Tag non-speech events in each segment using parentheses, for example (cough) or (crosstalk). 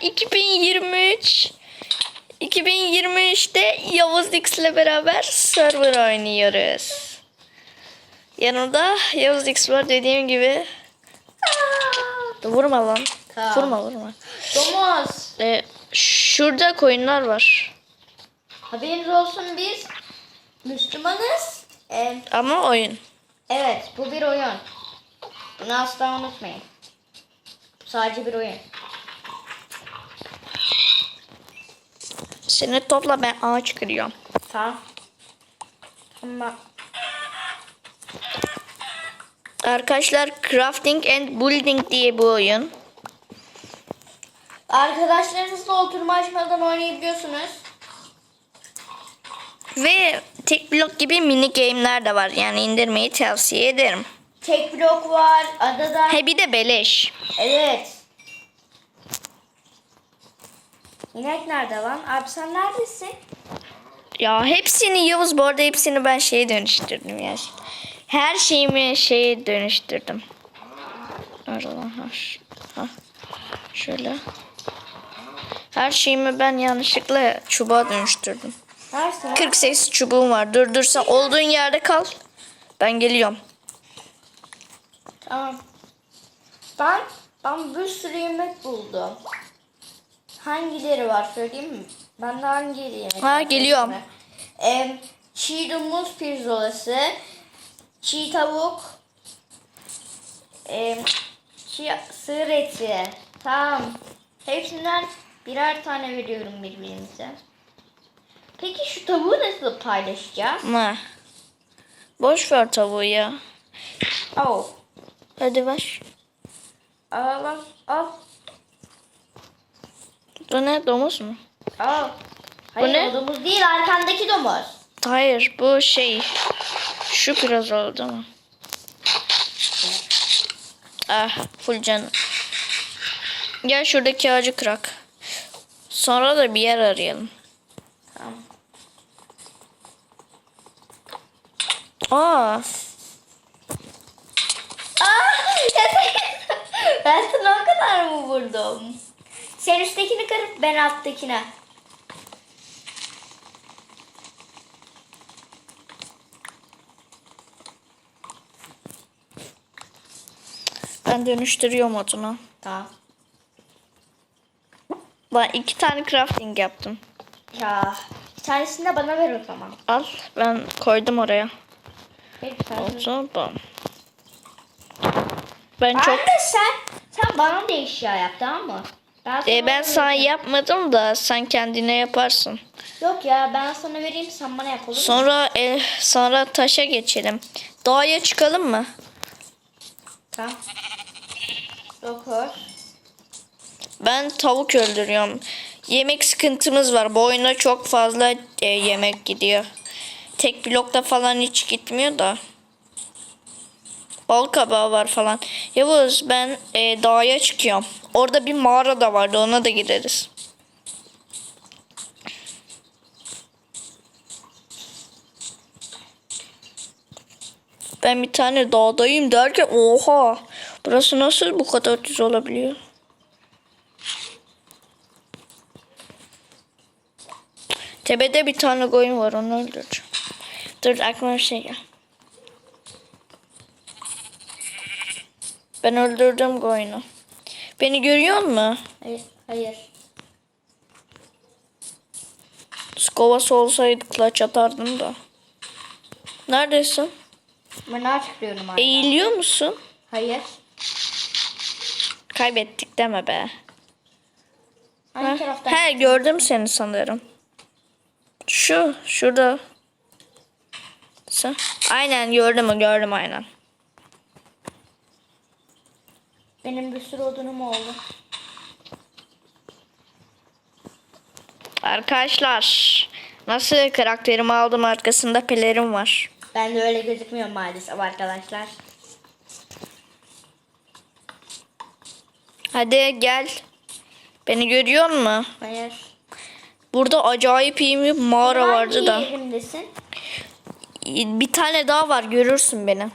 2023. 2023'te Yavuz X ile beraber server oynuyoruz. Yanımda Yavuz X var dediğim gibi. Aa, vurma lan. Tamam. Vurma vurma. Domuz. Ee, şurada koyunlar var. Haberiniz olsun biz Müslümanız. Ee, Ama oyun. evet bu bir oyun. Bunu asla unutmayın. Sadece bir oyun. Seni topla ben ağaç kırıyorum. Tamam. Ama Arkadaşlar Crafting and Building diye bu oyun. arkadaşlarınızla oturma açmadan oynayabiliyorsunuz. Ve tek blok gibi mini game'ler de var. Yani indirmeyi tavsiye ederim. Tek blok var. Adada. He bir de beleş. Evet. İnek nerede lan? Abi sen neredesin? Ya hepsini Yavuz bu arada hepsini ben şeye dönüştürdüm ya. Her şeyimi şeye dönüştürdüm. Nerede lan? Ha. Şöyle. Her şeyimi ben yanlışlıkla çubuğa dönüştürdüm. Neredesin? lan? 48 çubuğum var. Dur dur sen olduğun yerde kal. Ben geliyorum. Tamam. Ben, ben bir sürü yemek buldum. Hangileri var söyleyeyim mi? Bende hangi yemek Ha, geliyorum. Ee, çiğ domuz pirzolası, çiğ tavuk, ee, çiğ sığır eti. Tamam. Hepsinden birer tane veriyorum birbirimize. Peki şu tavuğu nasıl paylaşacağız? Ma. Boş ver tavuğu ya. Oh. Hadi ver. Al al al. Bu ne domuz mu? al. Hayır ne? o domuz değil arkandaki domuz. Hayır bu şey. Şu biraz oldu mu? Ah full can. Gel şuradaki ağacı kırak. Sonra da bir yer arayalım. Tamam. Aa, Aa, (laughs) ben sana o kadar mı vurdum? Sen üsttekini kırıp ben alttakine. ben dönüştürüyorum odunu. Tamam. Ben iki tane crafting yaptım. Ya bir tanesini de bana ver o zaman. Al ben koydum oraya. Bir. O zaman ben çok Anne sen, sen bana da eşya yap tamam mı? Ben sana e, ben sana yapmadım da sen kendine yaparsın. Yok ya ben sana vereyim sen bana yap olur? Sonra e, sonra taşa geçelim. Doğaya çıkalım mı? Tamam. Dokuz. Ben tavuk öldürüyorum. Yemek sıkıntımız var. Bu oyuna çok fazla e, yemek gidiyor. Tek blokta falan hiç gitmiyor da. Bal kabağı var falan. Yavuz ben e, dağa çıkıyorum. Orada bir mağara da vardı. Ona da gideriz. Ben bir tane dağdayım derken oha. Burası nasıl bu kadar düz olabiliyor? Tepede bir tane koyun var onu öldüreceğim. Dur aklıma bir şey gel. Ben öldürdüm koyunu. Beni görüyor mu? Hayır. Hayır. Skovası olsaydı clutch atardım da. Neredesin? Ben ağaç kırıyorum hala. Eğiliyor musun? Hayır. Kaybettik deme be. Hangi Ha? taraftan? He gördüm seni sanırım. Şu şurada. Sen? Aynen gördüm gördüm aynen. Benim bir sürü odunum oldu. Arkadaşlar nasıl karakterimi aldım arkasında pelerin var. Ben de öyle gözükmüyor maalesef arkadaşlar. Hadi gel. Beni görüyor musun? Hayır. Burada acayip iyi bir mağara vardı da. Hangi yerimdesin? Bir tane daha var görürsün beni.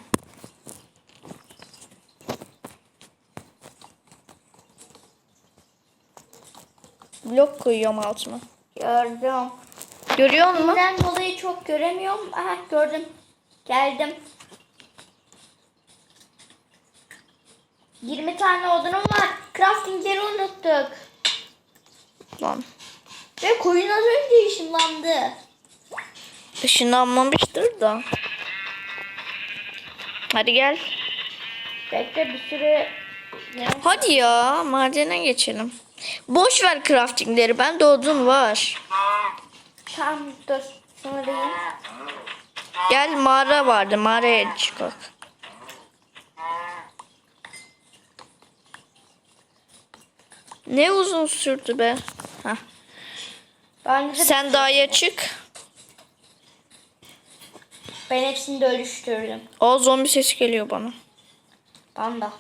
Blok koyuyorum altına. Gördüm. Görüyor musun? Bundan dolayı çok göremiyorum. Aha gördüm. Geldim. 20 tane odunum var. Craftingleri unuttuk. Lan. Ve koyun az önce ışınlandı. Işınlanmamıştır da. Hadi gel. Bekle bir sürü... Hadi ya madene geçelim. Boş ver craftingleri. Ben de odun var. Tamam dur. Şunu diyeyim. Gel mağara vardı. Mağaraya çıkak. Ne uzun sürdü be. Heh. Bence Sen dağa çık. ben hepsini de ölüştürdüm. O zombi sesi geliyor bana. Panda.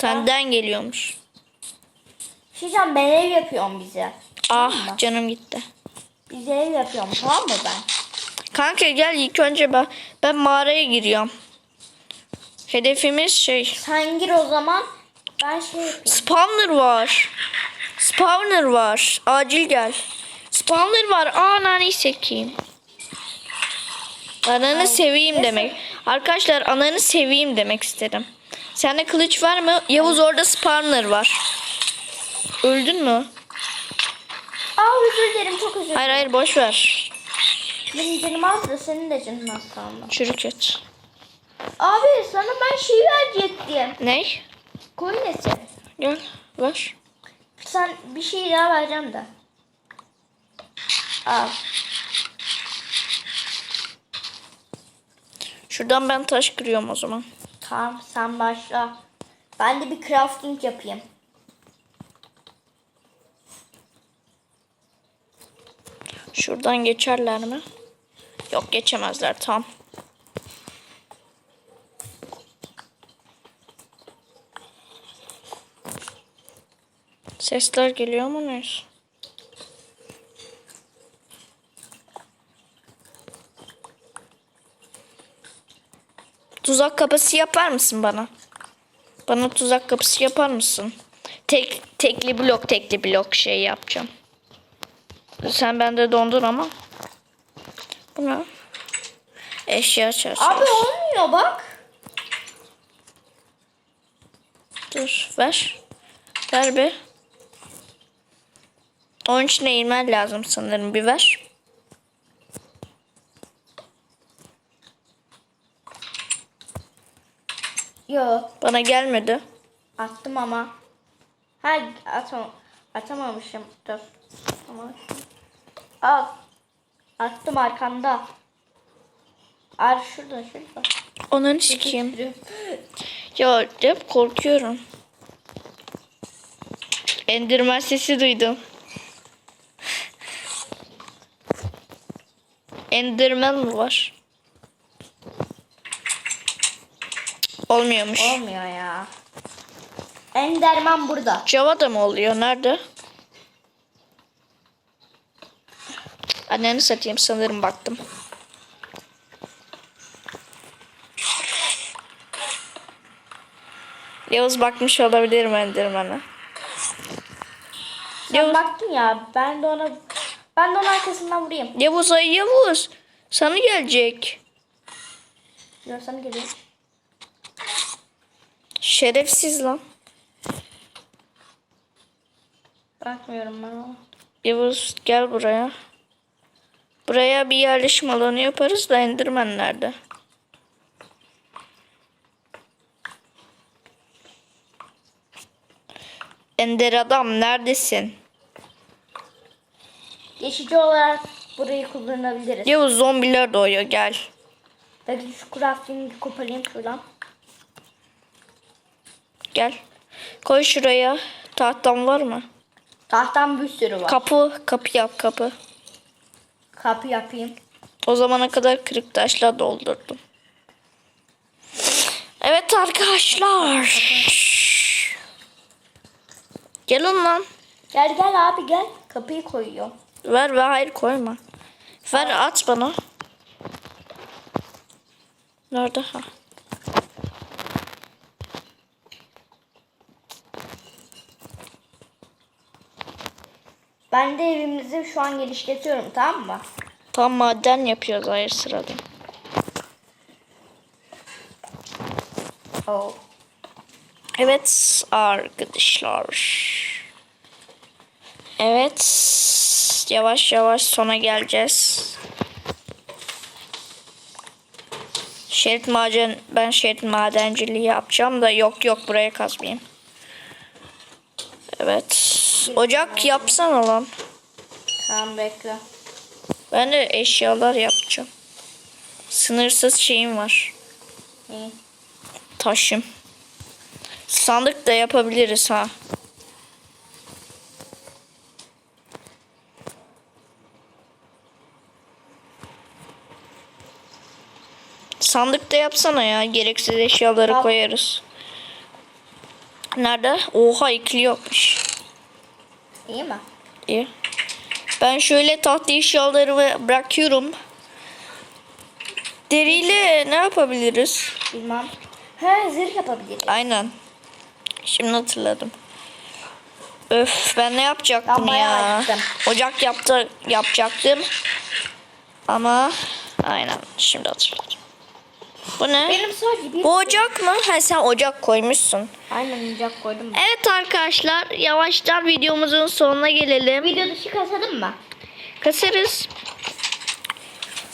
Senden geliyormuş. Şişan ben ev yapıyorum bize. Ah canım gitti. Bize ev yapıyorum tamam mı ben? Kanka gel ilk önce ben, ben mağaraya giriyorum. Hedefimiz şey. Sen gir o zaman. Ben şey yapayım. Spawner var. Spawner var. Acil gel. Spawner var. Aa naneyi sekeyim. Ananı seveyim demek. Arkadaşlar ananı seveyim demek istedim. Sende kılıç var mı? Yavuz orada spawner var. Öldün mü? Aa özür dilerim çok özür dilerim. Hayır hayır boş ver. Benim canım az da senin de canın az sandım. Çürük et. Abi sana ben şey verecektim. Ney? Koyun eti. Gel ver. Sen bir şey daha vereceğim de. Al. Şuradan ben taş kırıyorum o zaman. Tamam sen başla. Ben de bir crafting yapayım. Şuradan geçerler mi? Yok geçemezler tam. Sesler geliyor mu neyse? Tuzak kapısı yapar mısın bana? Bana tuzak kapısı yapar mısın? Tek tekli blok tekli blok şey yapacağım. Sen bende dondur ama. Bu ne? Eşya çerçevesi. Abi olmuyor bak. Dur ver. Ver bir. Onun için eğilmen lazım sanırım. Bir ver. Yok Bana gelmedi. attım ama. Ha atam atamamışım. Dur. Atamamışım. Al. Attım arkanda. Ar şurada şurada. Onları sikeyim. Ya hep korkuyorum. Endirmen sesi duydum. Enderman mı var? Olmuyormuş. Olmuyor ya. Enderman burada. Java'da mı oluyor? Nerede? Anneni satayım sanırım baktım. Yavuz bakmış olabilir mi Enderman'a? Sen Yavuz, baktın ya ben de ona ben de onun arkasından vurayım. Yavuz ay Yavuz. Sana gelecek. Yok sana geliyor. Şerefsiz lan. Bırakmıyorum ben onu. Yavuz gel buraya. Buraya bir yerleşim alanı yaparız da Enderman nerede? Ender adam neredesin? Geçici olarak burayı kullanabiliriz. Yavuz zombiler doğuyor gel. Belki şu crafting'i koparayım şuradan. Gel. Koy şuraya. Tahtan var mı? Tahtam bir sürü var. Kapı. Kapı yap kapı. Kapı yapayım. O zamana kadar kırık taşla doldurdum. Evet arkadaşlar. Gelin lan. Gel gel abi gel. Kapıyı koyuyor. Ver ve hayır koyma. Ver at bana. Nerede? Ha. Ben de evimizi şu an geliştiriyorum tamam mı? Tam maden yapıyoruz hayır sırada. Oh. Evet arkadaşlar. Evet. Yavaş yavaş sona geleceğiz. Şerit maden ben şerit madenciliği yapacağım da yok yok buraya kazmayayım. Evet. Ocak yapsana lan. Tamam bekle. Ben de eşyalar yapacağım. Sınırsız şeyim var. İyi. Taşım. Sandık da yapabiliriz ha. Sandık da yapsana ya. Gereksiz eşyaları Yap. koyarız. Nerede? Oha ikili yokmuş. İyi mi? İyi. Ben şöyle tahta eşyaları bırakıyorum. Deriyle ne yapabiliriz? Bilmem. He zırh yapabiliriz. Aynen. Şimdi hatırladım. Öf ben ne yapacaktım Ben ya? Ocak yaptı yapacaktım. Ama aynen şimdi hatırladım. Bu ne? Benim sadece bir... Bu ocak mı? Ha sen ocak koymuşsun. Aynen ocak koydum. Evet arkadaşlar yavaştan videomuzun sonuna gelelim. Video dışı kasadın mı? Kasarız.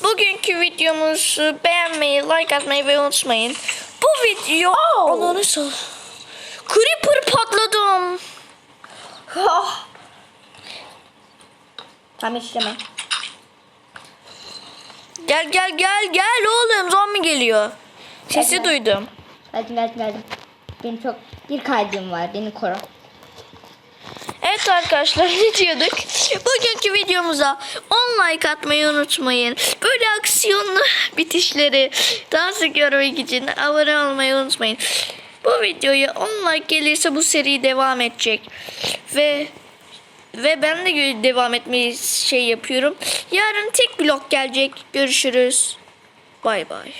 Bugünkü videomuzu beğenmeyi, like atmayı ve unutmayın. Bu video... Oh. Ananı sal. Creeper patladım. Oh. Tam işleme. Gel gel gel gel oğlum zombi geliyor. Sesi Gel, gel. duydum. Geldim geldim geldim. Benim çok bir kalbim var. Beni koru. Evet arkadaşlar ne diyorduk? Bugünkü videomuza 10 like atmayı unutmayın. Böyle aksiyonlu (laughs) bitişleri daha sık görmek için abone olmayı unutmayın. Bu videoya 10 like gelirse bu seri devam edecek. Ve ve ben de devam etmeyi şey yapıyorum. Yarın tek blok gelecek. Görüşürüz. Bay bay.